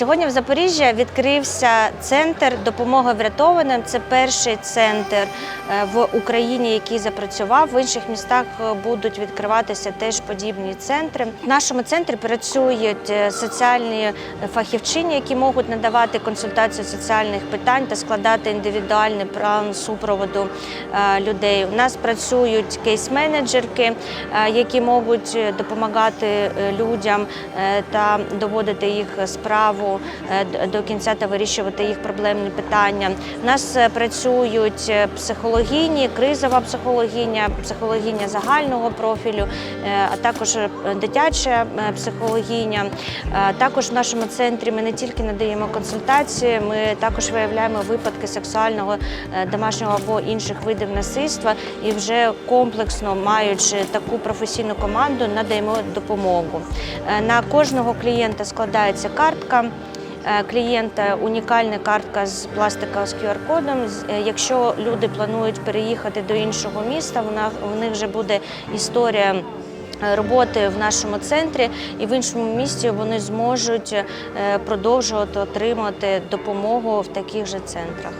Сьогодні в Запоріжжі відкрився центр допомоги врятованим. Це перший центр е, в Україні, який запрацював. В інших містах е, будуть відкриватися теж подібні центри. В нашому центрі працюють е, соціальні фахівчині, які можуть надавати консультацію соціальних питань та складати індивідуальний план супроводу людей. У нас працюють кейс-менеджерки, які можуть допомагати людям та доводити їх справу е, до кінця та вирішувати їх проблемні питання. У нас е, працюють е, психологині, кризова психологиня, психологиня загального профілю, а також дитяча психологиня. Також в нашому центрі ми не тільки надаємо консультації, ми також виявляємо випадки сексуального домашнього або інших видів насильства і вже комплексно маючи таку професійну команду, надаємо допомогу. На кожного клієнта складається картка. Е, Клієнта унікальна картка з пластика з QR-кодом. Е, Якщо люди планують переїхати до іншого міста, вона в них вже буде історія. е, Роботи в нашому центрі і в іншому місті вони зможуть продовжувати отримати допомогу в таких же центрах.